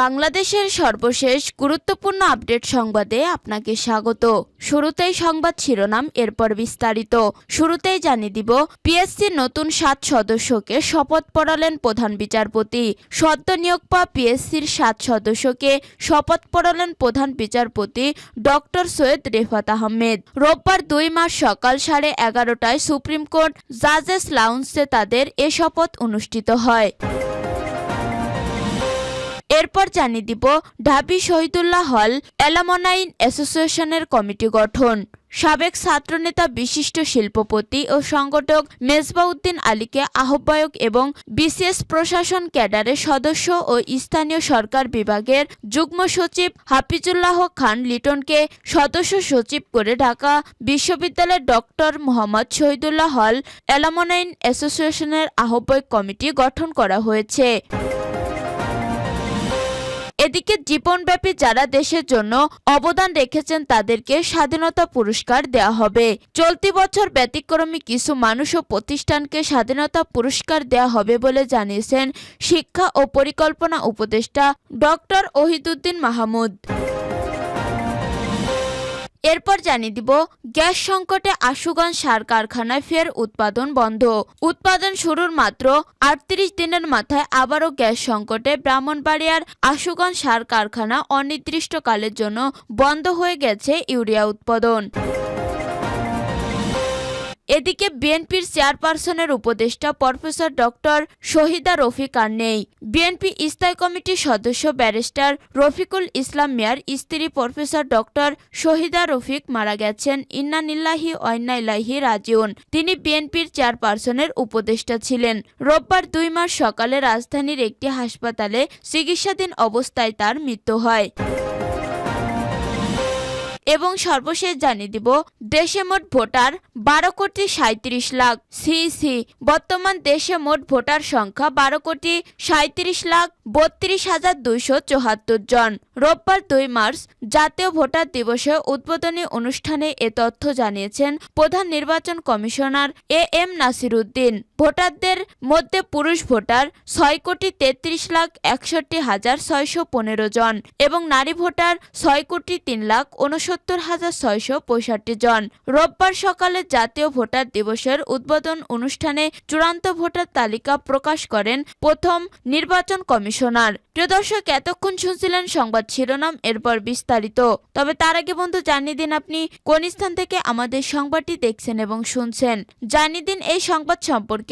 বাংলাদেশের সর্বশেষ গুরুত্বপূর্ণ আপডেট সংবাদে আপনাকে স্বাগত। শুরুতেই সংবাদ শিরোনাম, এরপর বিস্তারিত। শুরুতেই জানিয়ে দিব, পিএসসির নতুন সাত সদস্যকে শপথ পড়ালেন প্রধান বিচারপতি। সদ্য নিয়োগ পাওয়া পিএসসির সাত সদস্যকে শপথ পড়ালেন প্রধান বিচারপতি ডক্টর সৈয়দ রেফাত আহমেদ। রোববার দুই মাস সকাল সাড়ে এগারোটায় সুপ্রিম কোর্ট জাজেস লাউন্সে তাদের এ শপথ অনুষ্ঠিত হয়। এরপর জানিয়ে দিব ঢাবি শহীদুল্লাহ হল এলামনাইন অ্যাসোসিয়েশনের কমিটি গঠন। সাবেক ছাত্রনেতা, বিশিষ্ট শিল্পপতি ও সংগঠক মেজবাউদ্দিন আলীকে আহ্বায়ক এবং বিসিএস প্রশাসন ক্যাডারের সদস্য ও স্থানীয় সরকার বিভাগের যুগ্ম সচিব হাফিজুল্লাহ খান লিটনকে সদস্য সচিব করে ঢাকা বিশ্ববিদ্যালয়ের ডক্টর মোহাম্মদ শহীদুল্লাহ হল এলামনাইন অ্যাসোসিয়েশনের আহ্বায়ক কমিটি গঠন করা হয়েছে। এদিকে জীবনব্যাপী যারা দেশের জন্য অবদান রেখেছেন তাদেরকে স্বাধীনতা পুরস্কার দেওয়া হবে। চলতি বছর ব্যতিক্রমী কিছু মানুষ ও প্রতিষ্ঠানকে স্বাধীনতা পুরস্কার দেওয়া হবে বলে জানিয়েছেন শিক্ষা ও পরিকল্পনা উপদেষ্টা ডক্টর ওহিদুদ্দিন মাহমুদ। এরপর জানিয়ে দিব, গ্যাস সংকটে আশুগঞ্জ সার কারখানায় ফের উৎপাদন বন্ধ। উৎপাদন শুরুর মাত্র আটত্রিশ দিনের মাথায় আবারও গ্যাস সংকটে ব্রাহ্মণবাড়িয়ার আশুগঞ্জ সার কারখানা অনির্দিষ্টকালের জন্য বন্ধ হয়ে গেছে ইউরিয়া উৎপাদন। এদিকে বিএনপির চেয়ারপারসনের উপদেষ্টা প্রফেসর ডক্টর শহীদা রফিক আর নেই। বিএনপি স্থায়ী কমিটির সদস্য ব্যারিস্টার রফিকুল ইসলাম মেয়ার স্ত্রী প্রফেসর ডক্টর শহীদা রফিক মারা গেছেন। ইন্নানিল্লাহি অন্যাইলাহি রাজিউন। তিনি বিএনপির চেয়ারপারসনের উপদেষ্টা ছিলেন। রোববার দুই মাস সকালে রাজধানীর একটি হাসপাতালে চিকিৎসাধীন অবস্থায় তার মৃত্যু হয়। এবং সর্বশেষ জানিয়ে দিব, দেশে মোট ভোটার বারো কোটি সাঁত্রিশ লাখ। সি সি, বর্তমান দেশে মোট ভোটার সংখ্যা বারো কোটি সাঁত্রিশ লাখ বত্রিশ হাজার দুইশো চুয়াত্তর জন। রোববার দুই মার্চ জাতীয় ভোটার দিবসে উদ্বোধনী অনুষ্ঠানে এ তথ্য জানিয়েছেন প্রধান নির্বাচন commissioner A M Nasir Uddin ভোটারদের মধ্যে পুরুষ ভোটার ছয় কোটি তেত্রিশ লাখ একষট্টি হাজার ছয়শো পনেরো জন এবং নারী ভোটার ছয় কোটি তিন লাখ উনসত্তর হাজার ছয়শো পঁয়ষট্টি জন। রোববার সকালে জাতীয় ভোটার দিবসের উদ্বোধন অনুষ্ঠানে চূড়ান্ত ভোটার তালিকা প্রকাশ করেন প্রথম নির্বাচন কমিশনার। প্রিয় দর্শক, এতক্ষণ শুনছিলেন সংবাদ শিরোনাম, এরপর বিস্তারিত। তবে তার আগে বন্ধু, জানিয়ে দিন আপনি কোন স্থান থেকে আমাদের সংবাদটি দেখছেন এবং শুনছেন। জানিয়ে দিন এই সংবাদ সম্পর্কে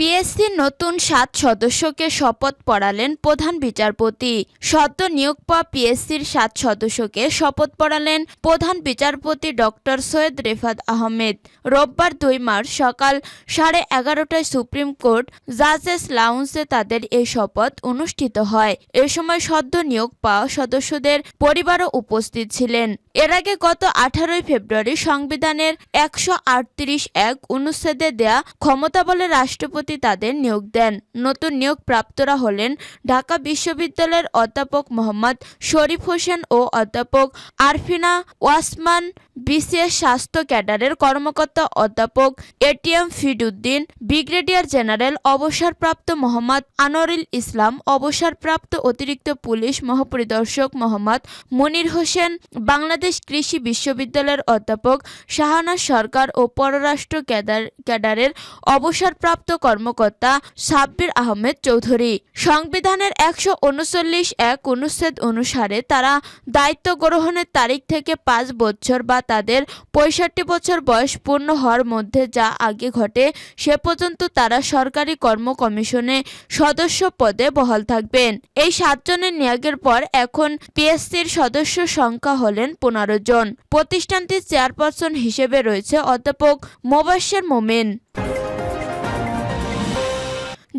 পিএসসির নতুন সাত সদস্যকে শপথ পড়ালেন প্রধান বিচারপতি। সদ্য নিয়োগ পাওয়া পিএসসির সাত সদস্যকে শপথ পড়ালেন প্রধান বিচারপতি ডক্টর সৈয়দ রেফাত আহমেদ। রোববার দুই মার্চ সকাল সাড়ে এগারোটায় সুপ্রিম কোর্ট জাজেস লাউন্সে তাদের এই শপথ অনুষ্ঠিত হয়। এ সময় সদ্য নিয়োগ পাওয়া সদস্যদের পরিবারও উপস্থিত ছিলেন। এর আগে গত আঠারোই ফেব্রুয়ারি সংবিধানের একশো আটত্রিশ এক অনুচ্ছেদে দেয়া ক্ষমতা বলে রাষ্ট্রপতি তাদের নিয়োগ দেন। নতুন নিয়োগ প্রাপ্তরা হলেন ঢাকা বিশ্ববিদ্যালয়ের অধ্যাপক মোহাম্মদ শরীফ হোসেন ও অধ্যাপক আরফিনা ওয়াসমান, বিসিএস স্বাস্থ্য ক্যাডারের কর্মকর্তা অধ্যাপক এটিএম ফিডুদ্দিন ব্রিগেডিয়ার জেনারেল অবসরপ্রাপ্ত মোহাম্মদ আনোয়ারুল ইসলাম, অবসরপ্রাপ্ত অতিরিক্ত পুলিশ মহাপরিদর্শক মোহাম্মদ মনির হোসেন, বাংলাদেশ কৃষি বিশ্ববিদ্যালয়ের অধ্যাপক শাহানা সরকার ও পররাষ্ট্র ক্যাডার, ক্যাডারের অবসরপ্রাপ্ত কর্মকর্তা সাব্বির আহমেদ চৌধুরী। সংবিধানের একশো উনচল্লিশ এক অনুচ্ছেদ অনুসারে তারা দায়িত্ব গ্রহণের তারিখ থেকে পাঁচ বছর বা তাদের পঁয়ষট্টি বছর বয়স পূর্ণ হওয়ার মধ্যে যা আগে ঘটে, সে পর্যন্ত তারা সরকারি কর্ম কমিশনে সদস্য পদে বহাল থাকবেন। এই সাতজনের নিয়োগের পর এখন পিএসসির সদস্য সংখ্যা হলেন পনেরো জন। প্রতিষ্ঠানটির চেয়ারপারসন হিসেবে রয়েছে অধ্যাপক মোবাশ্বের মোমেন।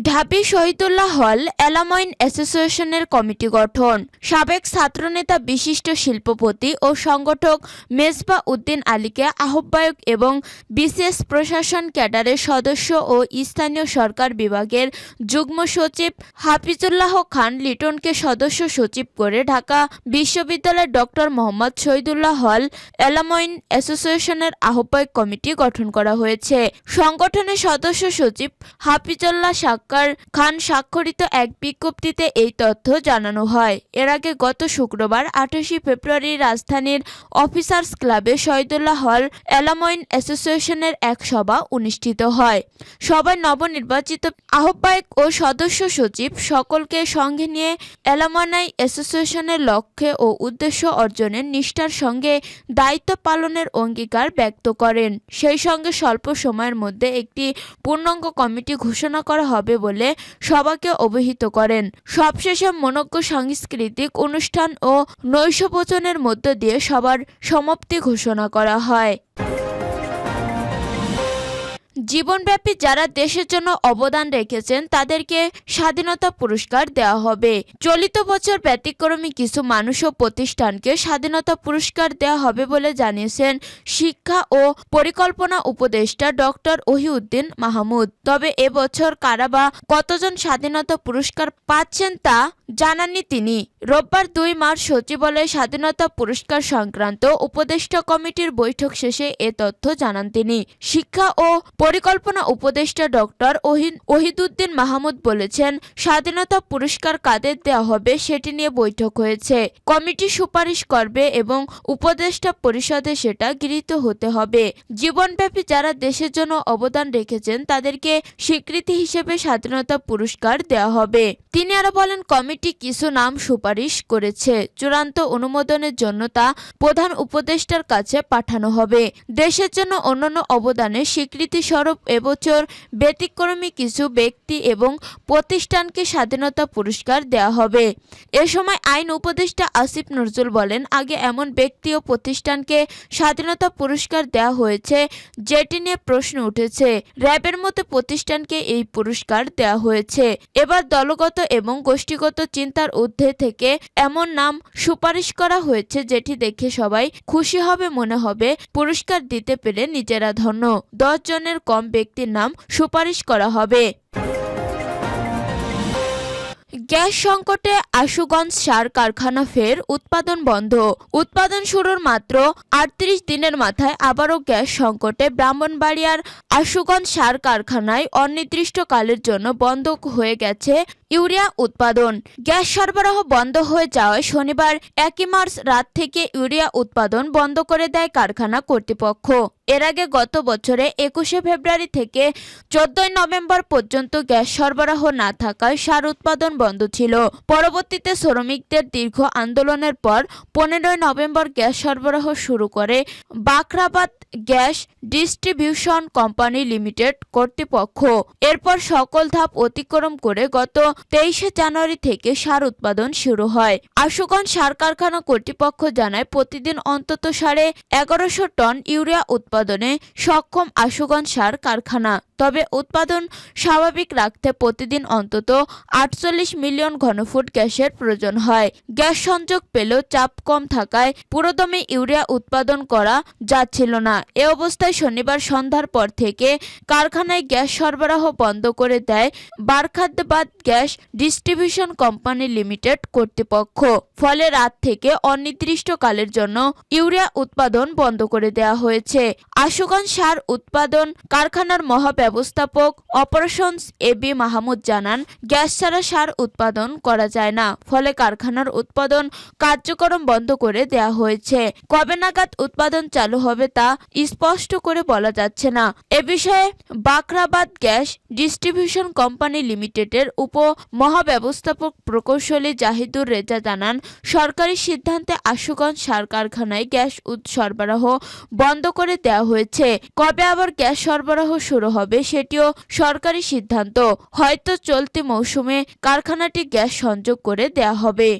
ঢাবি শহীদুল্লাহ হল এলামইন অ্যাসোসিয়েশনের কমিটি গঠন। সাবেক ছাত্রনেতা বিশিষ্ট শিল্পপতি ও সংগঠক মেজবা উদ্দিন আলীকে আহ্বায়ক এবং বিসিএস প্রশাসন ক্যাডারের সদস্য ও স্থানীয় সরকার বিভাগের যুগ্ম সচিব হাফিজুল্লাহ খান লিটনকে সদস্য সচিব করে ঢাকা বিশ্ববিদ্যালয়ের ডক্টর মোহাম্মদ শহীদুল্লাহ হল এলামইন অ্যাসোসিয়েশনের আহ্বায়ক কমিটি গঠন করা হয়েছে। সংগঠনের সদস্য সচিব হাফিজুল্লাহ সাক্কার খান স্বাক্ষরিত এক বিজ্ঞপ্তিতে এই তথ্য জানানো হয়। এর আগে গত শুক্রবার আঠাশে ফেব্রুয়ারি রাজধানীর অফিসার্স ক্লাবে শহীদুল্লাহ হল এলামইন অ্যাসোসিয়েশনের এক সভা অনুষ্ঠিত হয়। সভায় নবনির্বাচিত আহ্বায়ক ও সদস্য সচিব সকলকে সঙ্গে নিয়ে অ্যালামানাই অ্যাসোসিয়েশনের লক্ষ্যে ও উদ্দেশ্য অর্জনের নিষ্ঠার সঙ্গে দায়িত্ব পালনের অঙ্গীকার ব্যক্ত করেন। সেই সঙ্গে স্বল্প সময়ের মধ্যে একটি পূর্ণাঙ্গ কমিটি ঘোষণা করা হবে বলে সবাকে অভিহিত করেন। সবশেষে মনজ্ঞ সাংস্কৃতিক অনুষ্ঠান ও নৈশভোজনের মধ্য দিয়ে সবার সমাপ্তি ঘোষণা করা হয়। জীবনব্যাপী যারা দেশের জন্য অবদান রেখেছেন, তাদেরকে স্বাধীনতা পুরস্কার দেওয়া হবে। চলিত বছর ব্যতিক্রমী কিছু মানুষ ও প্রতিষ্ঠানকে স্বাধীনতা পুরস্কার দেওয়া হবে বলে জানিয়েছেন শিক্ষা ও পরিকল্পনা উপদেষ্টা ডক্টর ওহিউদ্দিন মাহমুদ। তবে এবছর কারা বা কতজন স্বাধীনতা পুরস্কার পাচ্ছেন তা জানাননি তিনি। রোববার দুই মার্চ সচিবালয়ে স্বাধীনতা পুরস্কার সংক্রান্ত উপদেষ্টা কমিটির বৈঠক শেষে এ তথ্য জানান তিনি। শিক্ষা ও পরিকল্পনা উপদেষ্টা ডক্টর ওহিদুদ্দিন মাহমুদ বলেছেন, স্বাধীনতা পুরস্কার কাদের দেওয়া হবে সেটি নিয়ে বৈঠক হয়েছে। কমিটি সুপারিশ করবে এবং উপদেষ্টা পরিষদে সেটা গৃহীত হতে হবে। জীবনব্যাপী যারা দেশের জন্য অবদান রেখেছেন, তাদেরকে স্বীকৃতি হিসেবে স্বাধীনতা পুরস্কার দেওয়া হবে। তিনি আরও বলেন, কমিটি কিছু নাম সুপারিশ করেছে। চূড়ান্ত অনুমোদনের জন্য তা প্রধান উপদেষ্টার কাছে পাঠানো হবে। দেশের জন্য অন্যান্য অবদানের স্বীকৃতি স্বরূপ এবছর ব্যতিক্রমী কিছু ব্যক্তি এবং প্রতিষ্ঠানকে স্বাধীনতা পুরস্কার দেওয়া হবে। এ সময় আইন উপদেষ্টা আসিফ নজরুল বলেন, আগে এমন ব্যক্তি ও প্রতিষ্ঠানকে স্বাধীনতা পুরস্কার দেওয়া হয়েছে, যেটি নিয়ে প্রশ্ন উঠেছে। র্যাবের মতো প্রতিষ্ঠানকে এই পুরস্কার দেওয়া হয়েছে। এবার দলগত এবং গোষ্ঠীগত চিন্তার ঊর্ধ্বে থেকে এমন নাম সুপারিশ করা হয়েছে যেটি দেখে সবাই খুশি হবে, মনে হবে, পুরস্কার দিতে পেরে নিজেরা ধন্য। দশ জনের কম ব্যক্তির নাম সুপারিশ করা হবে। গ্যাস সংকটে আশুগঞ্জ সার কারখানা ফের উৎপাদন বন্ধ। উৎপাদন শুরুর মাত্র আটত্রিশ দিনের মাথায় আবারও গ্যাস সংকটে ব্রাহ্মণবাড়িয়ার আশুগঞ্জ সার কারখানায় অনির্দিষ্টকালের জন্য বন্ধ হয়ে গেছে ইউরিয়া উৎপাদন। গ্যাস সরবরাহ বন্ধ হয়ে যাওয়ায় শনিবার একই মার্চ রাত থেকে ইউরিয়া উৎপাদন বন্ধ করে দেয় কারখানা কর্তৃপক্ষ। এর আগে গত বছরে একুশে ফেব্রুয়ারি থেকে চোদ্দই নভেম্বর পর্যন্ত গ্যাস সরবরাহ না থাকায় সার উৎপাদন বন্ধ ছিল। পরবর্তীতে শ্রমিকদের দীর্ঘ আন্দোলনের পর পনেরোই নভেম্বর গ্যাস সরবরাহ শুরু করে Bakhrabad gas distribution company limited কর্তৃপক্ষ। এরপর সকল ধাপ অতিক্রম করে গত তেইশে জানুয়ারি থেকে সার উৎপাদন শুরু হয়। আশুগঞ্জ সার কারখানা কর্তৃপক্ষ জানায়, প্রতিদিন অন্তত সাড়ে এগারোশো টন ইউরিয়া উৎপাদনে সক্ষম আশুগঞ্জ সার কারখানা। তবে উৎপাদন স্বাভাবিক রাখতে প্রতিদিন অন্তত আটচল্লিশ মিলিয়ন ঘনফুট গ্যাসের প্রয়োজন হয়। গ্যাস সংযোগ পেলেও চাপ কম থাকায় পুরোদমে ইউরিয়া উৎপাদন করা যাচ্ছিল না। এ অবস্থায় শনিবার সন্ধ্যার পর থেকে কারখানায় গ্যাস সরবরাহ বন্ধ করে দেয় Bakhrabad gas distribution company limited কর্তৃপক্ষ। ফলে রাত থেকে অনির্দিষ্টকালের জন্য ইউরিয়া উৎপাদন বন্ধ করে দেওয়া হয়েছে। আশুগঞ্জ সার উৎপাদন কারখানার মহাব্যবস্থাপক অপারেশনস এ বি মাহমুদ জানান, গ্যাস ছাড়া সার উৎপাদন করা যায় না। ফলে কারখানার উৎপাদন কার্যক্রম বন্ধ করে দেয়া হয়েছে। কবে নাগাদ উৎপাদন চালু হবে তা স্পষ্ট করে বলা যাচ্ছে না। এ বিষয়ে বাকরাবাদ গ্যাস ডিস্ট্রিবিউশন কোম্পানি লিমিটেডের উপ মহাব্যবস্থাপক প্রকৌশলী জাহিদুর রেজা জানান, সরকারি সিদ্ধান্তে আশুগঞ্জ সার কারখানায় গ্যাস উৎ সরবরাহ বন্ধ করে দেওয়া হয়েছে। কবে আবার গ্যাস সরবরাহ শুরু হবে সেটিও সরকারি সিদ্ধান্ত। হয়তো চলতি মৌসুমে কারখানাটি গ্যাস সংযোগ করে দেয়া হবে।